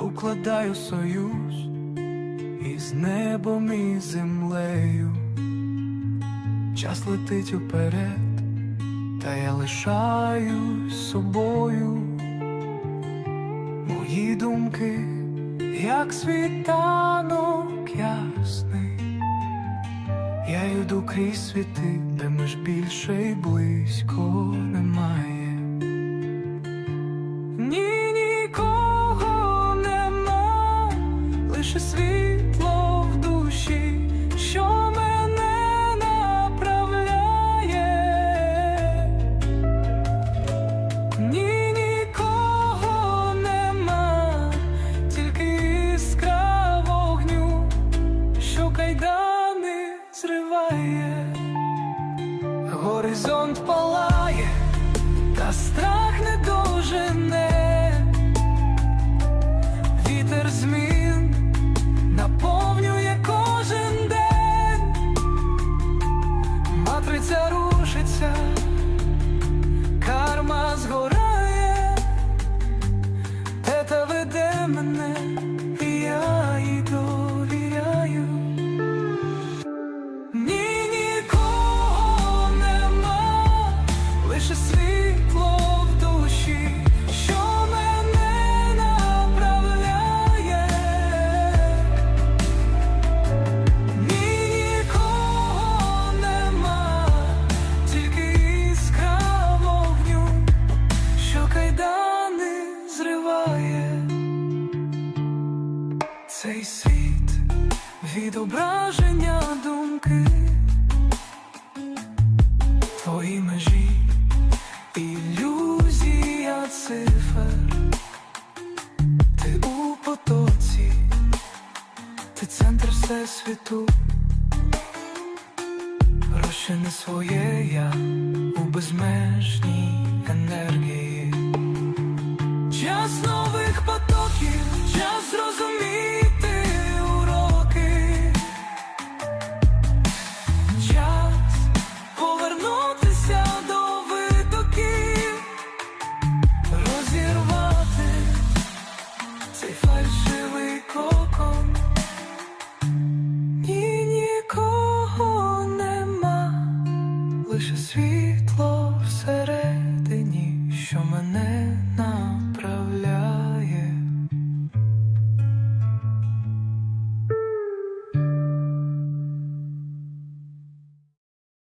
укладаю союз із небом і землею. Час летить уперед, та я лишаюсь собою. Мої думки, як світанок ясний. Я йду крізь світи, де меж більше й близько немає. Зриває, горизонт палає, та страх не дожене, вітер змін наповнює кожен день, матриця рушиться, карма згорає, Цей світ відображення думки, твої межі, ілюзія цифр, ти у потоці, ти центр всесвіту, розчини своє я у безмежній енергії. фальшивий кокон, і нікого нема, лише світло всередині, що мене на.